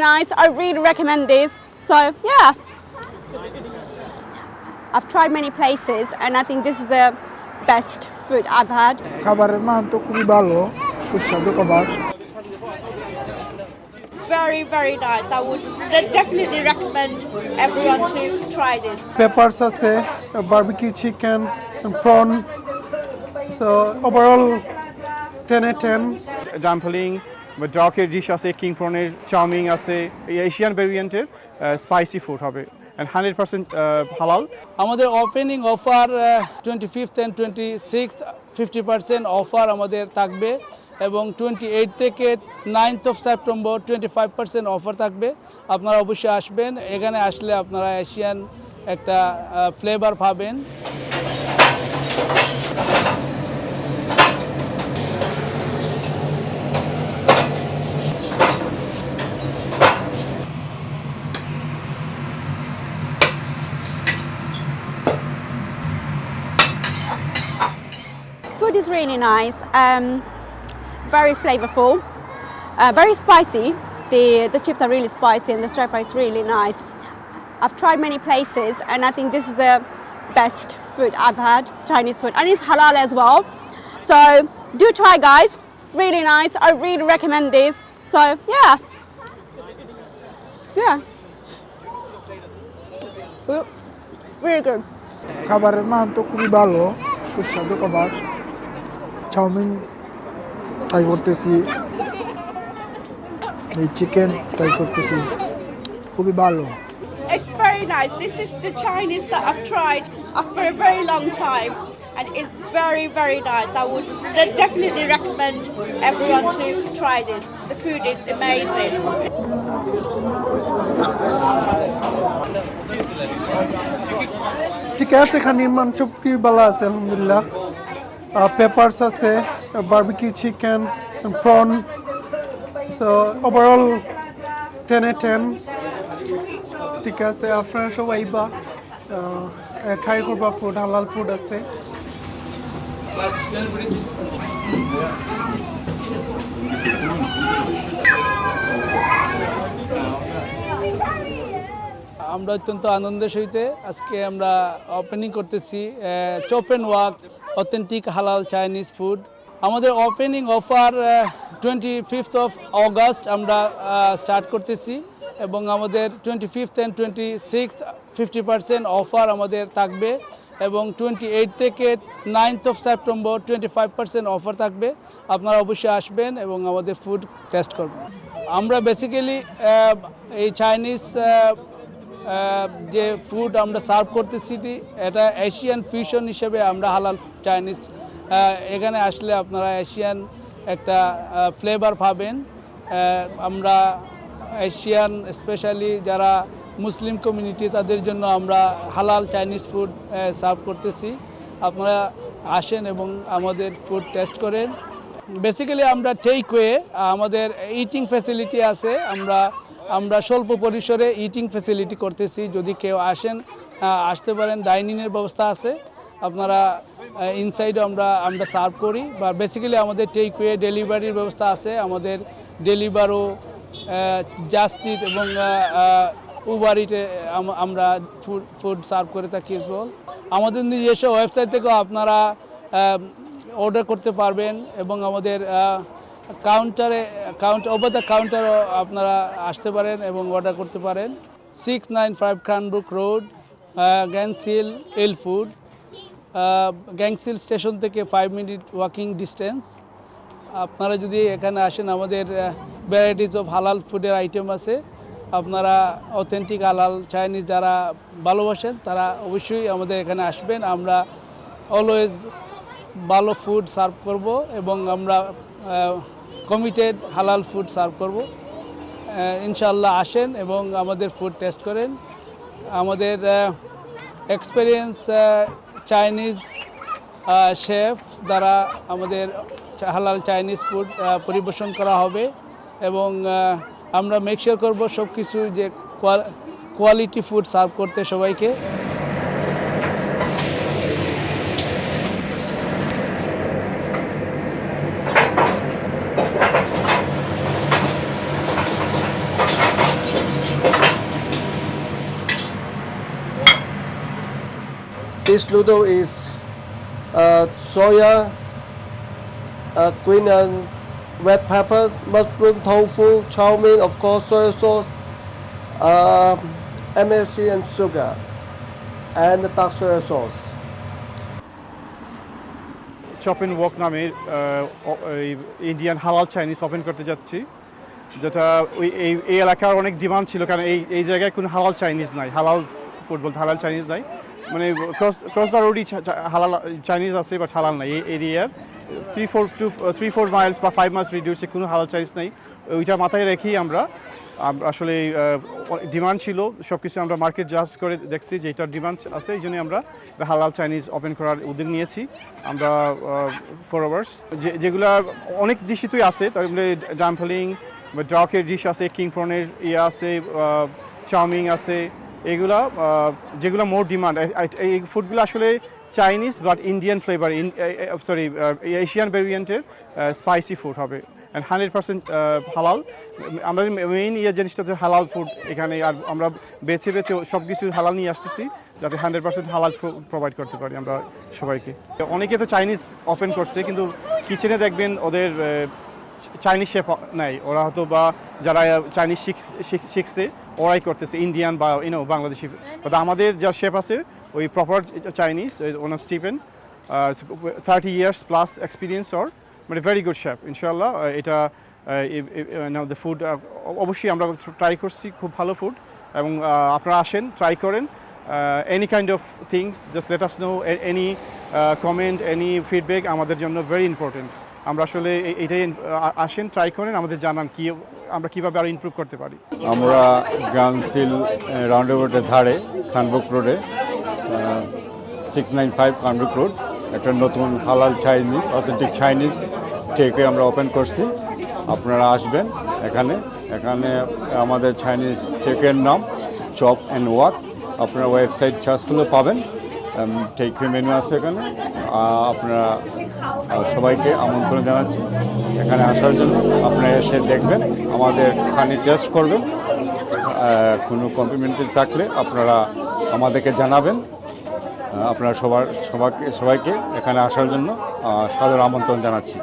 nice. I really recommend this. So yeah, I've tried many places, and I think this is the best food I've had. খাবারের মান তো খুবই ভালো সুস্বাদু খাবার Very very nice. I would de- definitely recommend everyone to try this. Peppers আছে barbecue chicken prawn so overall টেনে ten dumpling বা ড্রকের ডিশ আছে কিং প্রনের চাউমিন আছে এশিয়ান ভেরিয়েন্টের স্পাইসি ফুড হবে। অ্যান্ড হান্ড্রেড পার্সেন্ট হালাল আমাদের opening offer twenty fifth and twenty six fifty percent offer আমাদের থাকবে এবং টোয়েন্টি এইট থেকে ninth of September twenty five percent offer থাকবে। আপনারা অবশ্যই আসবেন। এখানে আসলে আপনারা এশিয়ান একটা ফ্লেভার পাবেন। really nice, um, very flavorful, uh, very spicy. The, the chips are really spicy and the stir fry is really nice. I've tried many places and I think this is the best food I've had, Chinese food, and it's halal as well. So do try, guys. Really nice. I really recommend this. So yeah, yeah, Well, really good. খাবারের মান তো খুবই ভালো সুস্বাদু খাবার chowmein try করতেছি এই chicken try করতেছি খুবই ভালো It's very nice. This is the Chinese that I've tried after a very long time, and it's very, very nice. I would de- definitely recommend everyone to try this. The food is amazing. ঠিক আছে এখানে মান চুপকি ভালো আছে আলহামদুলিল্লাহ peppers আছে barbecue chicken prawn so overall টেনে ten ঠিক আছে, আপনারা সবাই বা ট্রাই করবা ফুড হালাল ফুড আছে। আমরা অত্যন্ত আনন্দের সহিতে আজকে আমরা ওপেনিং করতেছি চপ অ্যান্ড ওয়াক অথেন্টিক হালাল চাইনিজ ফুড আমাদের opening offer twenty fifth of August আমরা স্টার্ট করতেছি এবং আমাদের twenty fifth and twenty six fifty percent offer আমাদের থাকবে এবং টোয়েন্টি এইট থেকে ninth of September twenty five percent offer থাকবে। আপনারা অবশ্যই আসবেন এবং আমাদের ফুড টেস্ট করবেন। আমরা বেসিক্যালি এই চাইনিজ যে ফুড আমরা সার্ভ করতেছি এটা এশিয়ান ফিউশন হিসেবে আমরা হালাল চাইনিজ এখানে আসলে আপনারা এশিয়ান একটা ফ্লেভার পাবেন। আমরা এশিয়ান স্পেশালি যারা মুসলিম কমিউনিটি তাদের জন্য আমরা হালাল চাইনিজ ফুড সার্ভ করতেছি। আপনারা আসেন এবং আমাদের ফুড টেস্ট করেন। বেসিক্যালি আমরা টেক ওয়ে আমাদের ইটিং ফ্যাসিলিটি আছে, আমরা আমরা স্বল্প পরিসরে ইটিং ফেসিলিটি করতেছি। যদি কেউ আসেন আসতে পারেন ডাইনিংয়ের ব্যবস্থা আছে। আপনারা ইনসাইডও আমরা আমরা সার্ভ করি। বা বেসিক্যালি আমাদের টেক ওয়ে ডেলিভারির ব্যবস্থা আছে। আমাদের ডেলিভারও জাস্টিট এবং উবারিটে আমরা ফুড ফুড সার্ভ করে থাকি আমাদের নিজস্ব ওয়েবসাইট থেকেও আপনারা অর্ডার করতে পারবেন এবং আমাদের কাউন্টারে কাউন্ট ওভার দ্য কাউন্টারও আপনারা আসতে পারেন এবং অর্ডার করতে পারেন। Six nine five Cranbrook road Gants Hill এল ফুড গ্যাংসিল স্টেশন থেকে ফাইভ মিনিট ওয়াকিং ডিস্টেন্স আপনারা যদি এখানে আসেন, আমাদের ভ্যারাইটিস অফ হালাল ফুডের আইটেম আছে। আপনারা অথেন্টিক হালাল চাইনিজ যারা ভালোবাসেন, তারা অবশ্যই আমাদের এখানে আসবেন। আমরা অলওয়েজ ভালো ফুড সার্ভ করব এবং আমরা কমিটেড হালাল ফুড সার্ভ করব। ইনশাল্লাহ আসেন এবং আমাদের ফুড টেস্ট করেন। আমাদের এক্সপেরিয়েন্স চাইনিজ শেফ যারা আমাদের হালাল চাইনিজ ফুড পরিবেশন করা হবে এবং আমরা মেকশিওর করব সব কিছু যে কোয়ালিটি ফুড সার্ভ করতে সবাইকে। This noodle is uh, soya, uh, green and red peppers, mushroom, tofu, chow mein, of course, soy sauce, um, MSG and sugar, and dark soy sauce. Chop and wok নামে Indian হালাল Chinese open করতে যাচ্ছি যেটা ওই এই এই এলাকার অনেক ডিমান্ড ছিল কারণ এই এই জায়গায় কোনো হালাল চাইনিজ নাই হালাল ফুড বলতে হালাল চাইনিজ নাই মানে ক্রস ক্রস দ্য রোডই হালাল চাইনিজ আছে বাট হালাল নাই এই এরিয়ার three four two three four miles বা ফাইভ মাইলস রিডিউসে কোনো হালাল চাইনিজ নাই। ওইটা মাথায় রেখেই আমরা। আসলে ডিমান্ড ছিল। সব কিছু আমরা মার্কেট জাজ করে দেখছি যে এটার ডিমান্ড আছে, এই জন্য আমরা হালাল চাইনিজ ওপেন করার উদ্যোগ নিয়েছি। আমরা ফোর আওয়ার্স যেগুলা অনেক ডিশিতই আছে মধ্যে ডাম্পলিং বা ড্রকের ডিশ আছে কিং ইয়ে আছে চাউমিন আছে। এগুলা যেগুলো মোর ডিমান্ড এই ফুডগুলো আসলে Chinese but Indian flavour sorry Asian ভেরিয়েন্টের স্পাইসি ফুড হবে। অ্যান্ড হান্ড্রেড পার্সেন্ট হালাল আমাদের মেইন ইয়ে জিনিসটা হচ্ছে হালাল ফুড এখানে, আর আমরা বেছে বেছে সব কিছু হালাল নিয়ে আসতেছি, যাতে হান্ড্রেড পার্সেন্ট হালাল প্রোভাইড করতে পারি আমরা সবাইকে। অনেকে তো চাইনিজ ওপেন করছে, কিন্তু কিচেনে দেখবেন ওদের চাইনিজ শেফ নাই। ওরা হয়তো বা যারা চাইনিজ শিখছে ওরাই করতেছে। ইন্ডিয়ান বা ইউনো বাংলাদেশি বাট আমাদের যা শেফ আছে, ওই proper Chinese own of Stephen thirty years plus experience or মানে ভেরি গুড শেফ ইনশাল্লাহ এটা দ্য ফুড অবশ্যই আমরা ট্রাই করছি, খুব ভালো ফুড এবং আপনারা আসেন ট্রাই করেন। Any kind of things just let us know any comment any feedback আমাদের জন্য ভেরি ইম্পর্টেন্ট আমরা আসলে এটাই আসেন ট্রাই করেন, আমাদের জানান কি, আমরা কীভাবে আরও ইমপ্রুভ করতে পারি। আমরা গানসিল রাউন্ডাবটের ধারে খানবুক রোডে six nine five Cranbrook road একটা নতুন হালাল চাইনিজ অথেন্টিক চাইনিজ টেকে আমরা ওপেন করছি। আপনারা আসবেন এখানে এখানে আমাদের চাইনিজ টেকের নাম চপ অ্যান্ড ওয়াক আপনারা ওয়েবসাইট চার্জগুলো পাবেন। টেক মেনু আছে এখানে। আপনারা সবাইকে আমন্ত্রণ জানাচ্ছি। এখানে আসার জন্য আপনারা এসে দেখবেন, আমাদের খানি টেস্ট করবেন। কোনো কমপ্লিমেন্টারি থাকলে আপনারা আমাদেরকে জানাবেন। আপনারা সবার, সবাইকে সবাইকে এখানে আসার জন্য সাদর আমন্ত্রণ জানাচ্ছি।